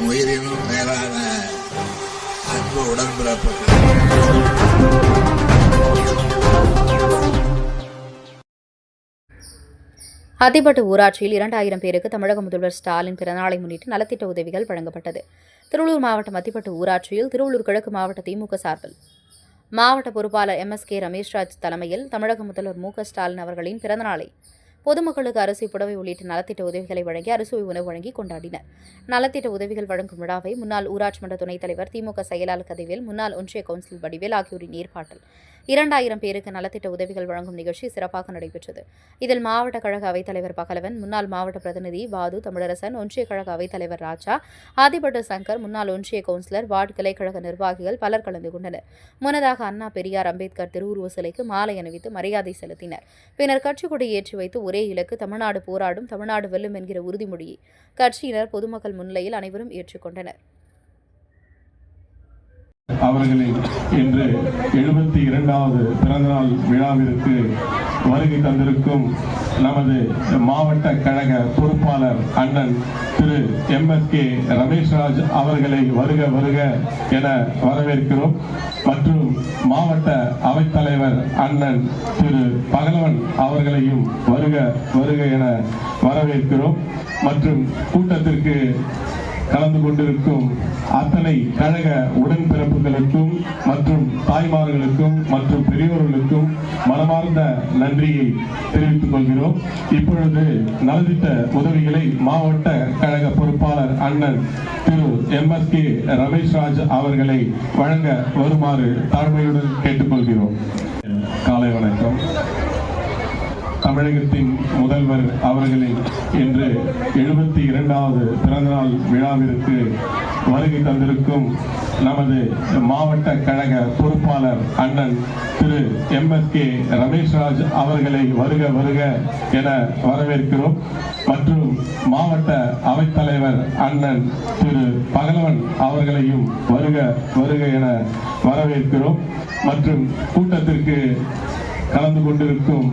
என் உயிரினும் மேலான அன்பு உடன்பிறப்பு அத்திப்பட்டு ஊராட்சியில் இரண்டாயிரம் பேருக்கு தமிழக முதல்வர் ஸ்டாலின் பிறநாளை முன்னிட்டு நலத்திட்ட உதவிகள் வழங்கப்பட்டது. திருவள்ளூர் மாவட்டம் அத்திப்பட்டு ஊராட்சியில் திருவள்ளூர் கிழக்கு மாவட்ட திமுக சார்பில். மாவட்ட பொறுப்பாளர் எம் எஸ் கே ரமேஷ்ராஜ் தலைமையில் தமிழக முதல்வர் மு க ஸ்டாலின் அவர்களின் பிறந்தநாளை பொதுமக்களுக்கு அரிசி புடவை உள்ளிட்ட நலத்திட்ட உதவிகளை வழங்கி அரிசுவை உணவு வழங்கி கொண்டாடினர். நலத்திட்ட உதவிகள் வழங்கும் விழாவை முன்னாள் ஊராட்சி மன்ற துணைத் தலைவர் திமுக செயலாளர் கதிவேல் முன்னாள் ஒன்றிய கவுன்சில் வடிவேல் ஆகியோரின் ஏற்பாட்டில் இரண்டாயிரம் பேருக்கு நலத்திட்ட உதவிகள் வழங்கும் நிகழ்ச்சி சிறப்பாக நடைபெற்றது. இதில் மாவட்ட கழக அவைத்தலைவர் பகலவன் முன்னாள் மாவட்ட பிரதிநிதி வாது தமிழரசன் ஒன்றிய கழக அவைத்தலைவர் ராஜா ஆதிபட்ட சங்கர் முன்னாள் ஒன்றிய கவுன்சிலர் வார்டு கிளைக்கழக நிர்வாகிகள் பலர் கலந்து கொண்டனர். முன்னதாக அண்ணா பெரியார் அம்பேத்கர் திருவுருவ சிலைக்கு மாலை அணிவித்து மரியாதை செலுத்தினர். பின்னர் கட்சிக் கொடி ஏற்றி வைத்து ஒரே இலக்கு தமிழ்நாடு போராடும் தமிழ்நாடு வெல்லும் என்கிற உறுதிமொழியை கட்சியினர் பொதுமக்கள் முன்னிலையில் அனைவரும் ஏற்றுக்கொண்டனர். அவர்களின் இன்று எழுபத்தி இரண்டாவது பிறந்தநாள் விழாவிற்கு வருகை தந்திருக்கும் நமது மாவட்ட கழக பொறுப்பாளர் அண்ணன் திரு எம் எஸ் கே ரமேஷ்ராஜ் அவர்களை வருக வருக என வரவேற்கிறோம். மற்றும் மாவட்ட அவைத்தலைவர் அண்ணன் திரு பகலவன் அவர்களையும் வருக வருக என வரவேற்கிறோம். மற்றும் கூட்டத்திற்கு கலந்து கொண்டிருக்கும் அத்தனை கழக உடன்பிறப்புகளுக்கும் மற்றும் தாய்மார்களுக்கும் மற்றும் பெரியோர்களுக்கும் மனமார்ந்த நன்றியை தெரிவித்துக் கொள்கிறோம். இப்பொழுது நலத்திட்ட உதவிகளை மாவட்ட கழக பொறுப்பாளர் அண்ணன் திரு எம் எஸ் கே ரமேஷ்ராஜ் அவர்களை வழங்க வருமாறு தாழ்மையுடன் கேட்டுக்கொள்கிறோம். காலை வணக்கம். தமிழகத்தின் முதல்வர் அவர்களின் இன்று எழுபத்தி இரண்டாவது பிறந்தநாள் விழாவிற்கு வருகை தந்திருக்கும் நமது மாவட்ட கழக பொறுப்பாளர் அண்ணன் திரு எம் எஸ் கே ரமேஷ்ராஜ் அவர்களை வருக வருக என வரவேற்கிறோம். மற்றும் மாவட்ட அவைத்தலைவர் அண்ணன் திரு பகலவன் அவர்களையும் வருக வருக என வரவேற்கிறோம். மற்றும் கூட்டத்திற்கு கலந்து கொண்டிருக்கும்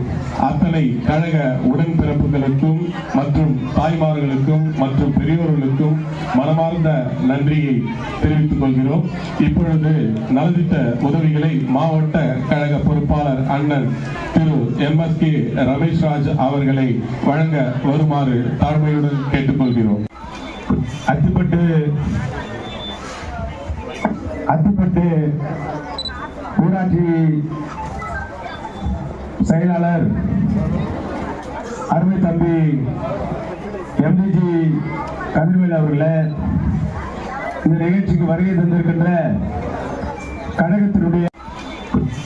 அத்தனை கழக உடன்பிறப்புகளுக்கும் மற்றும் தாய்மார்களுக்கும் மற்றும் பெரியோர்களுக்கும் மனமார்ந்த நன்றியை தெரிவித்துக் கொள்கிறோம். இப்பொழுது நலத்திட்ட உதவிகளை மாவட்ட கழக பொறுப்பாளர் அண்ணன் திரு எம் எஸ் கே ரமேஷ்ராஜ் அவர்களை வழங்க வருமாறு தாழ்மையுடன் கேட்டுக்கொள்கிறோம். அத்துப்பட்டு அத்துப்பட்டு ஊராட்சி செயலாளர் அருமை தம்பி எம்டிஜி கதிர்வேல் அவர்களே இந்த நிகழ்ச்சிக்கு வருகை தந்திருக்கின்ற கழகத்தினுடைய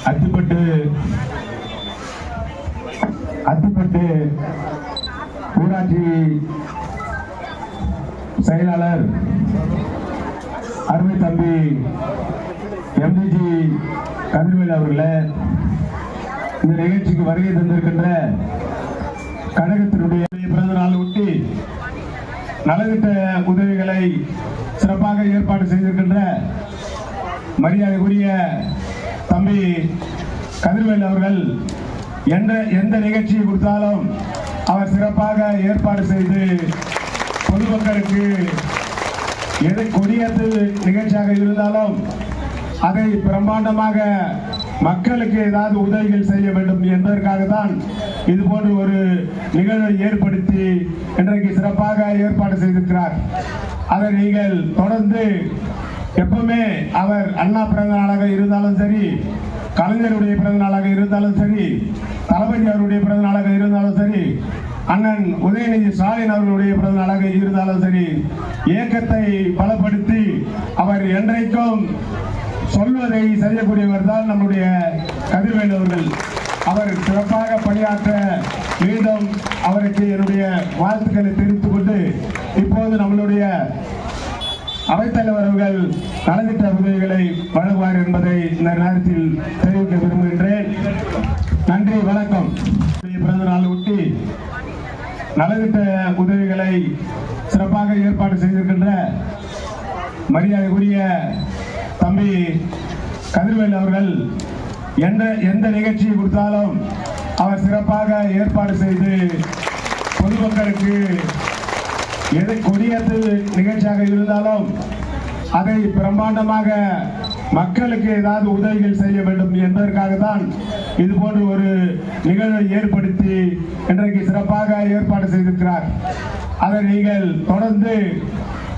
அத்திப்பட்டு அத்திப்பட்டு ஊராட்சி செயலாளர் அருமை தம்பி எம்டிஜி கதிர்வேல் அவர்களே இந்த நிகழ்ச்சிக்கு வருகை தந்திருக்கின்ற கழகத்தினுடைய பிறந்த நாள் ஒட்டி நலத்திட்ட உதவிகளை சிறப்பாக ஏற்பாடு செய்திருக்கின்ற மரியாதைக்குரிய தம்பி கதிர்வேல் அவர்கள் எந்த எந்த நிகழ்ச்சியை கொடுத்தாலும் அவர் சிறப்பாக ஏற்பாடு செய்து பொதுமக்களுக்கு எதை கொடியேற்று நிகழ்ச்சியாக இருந்தாலும் அதை பிரம்மாண்டமாக மக்களுக்கு ஏதாவது உதவிகள் செய்ய வேண்டும் என்பதற்காக தான் இது போன்ற ஒரு நிகழ்வை ஏற்படுத்தி இன்றைக்கு சிறப்பாக ஏற்பாடு செய்திருக்கிறார். அதை நீங்கள் தொடர்ந்து எப்பவுமே அவர் அண்ணா பிறந்த நாளாக இருந்தாலும் சரி கலைஞருடைய பிறந்த நாளாக இருந்தாலும் சரி தளபதி அவருடைய பிறந்த நாளாக இருந்தாலும் சரி அண்ணன் உதயநிதி ஸ்டாலின் அவர்களுடைய பிறந்த நாளாக இருந்தாலும் சரி இயக்கத்தை பலப்படுத்தி அவர் என்றைக்கும் சொல்வதை செய்யக்கூடியவர் தான் நம்முடைய கதிர்வேல் அவர்கள். அவர் சிறப்பாக பணியாற்ற மீண்டும் அவருக்கு என்னுடைய வாழ்த்துக்களை தெரிவித்துக் கொண்டு இப்போது நம்மளுடைய அவைத்தலைவர் அவர்கள் நலத்திட்ட உதவிகளை வழங்குவார் என்பதை இந்த நேரத்தில் தெரிவிக்க விரும்புகின்றேன். நன்றி வணக்கம். பிறந்த நாள் ஒட்டி நலத்திட்ட உதவிகளை சிறப்பாக ஏற்பாடு செய்திருக்கின்ற மரியாதைக்குரிய தம்பி கதிர்வேல் அவர்கள் எந்த எந்த நிகழ்ச்சியை கொடுத்தாலும் அவர் சிறப்பாக ஏற்பாடு செய்து பொதுமக்களுக்கு எது கொடியேற்று நிகழ்ச்சியாக இருந்தாலும் அதை பிரம்மாண்டமாக மக்களுக்கு ஏதாவது உதவிகள் செய்ய வேண்டும் என்பதற்காக தான் இது போன்ற ஒரு நிகழ்வை ஏற்படுத்தி இன்றைக்கு சிறப்பாக ஏற்பாடு செய்திருக்கிறார். அதை நீங்கள் தொடர்ந்து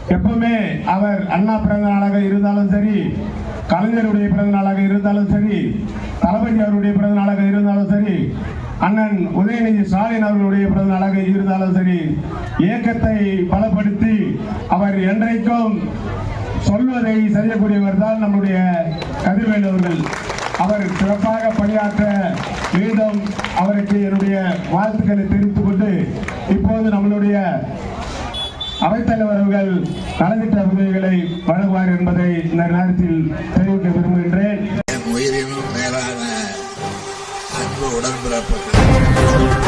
எப்பவுமே அவர் அண்ணா பிறந்த நாளாக இருந்தாலும் சரி கலைஞருடைய பிறந்த நாளாக இருந்தாலும் சரி தளபதி அவருடைய பிறந்த நாளாக இருந்தாலும் சரி அண்ணன் உதயநிதி ஸ்டாலின் அவர்களுடைய பிறந்த நாளாக இருந்தாலும் சரி இயக்கத்தை பலப்படுத்தி அவர் என்றைக்கும் சொல்வதை செய்யக்கூடியவர் தான் நம்முடைய கதிர்வேல் அவர்கள். அவர் சிறப்பாக பணியாற்ற மீண்டும் அவருக்கு என்னுடைய வாழ்த்துக்களை தெரிவித்துக் கொண்டு இப்போது நம்மளுடைய அவைத்தலைவர் அவர்கள் நலத்திட்ட உதவிகளை வழங்குவார் என்பதை இந்த நேரத்தில் தெரிவிக்க விரும்புகின்றேன். உயிரினும் மேலான அன்பு உடன்பிறப்பு.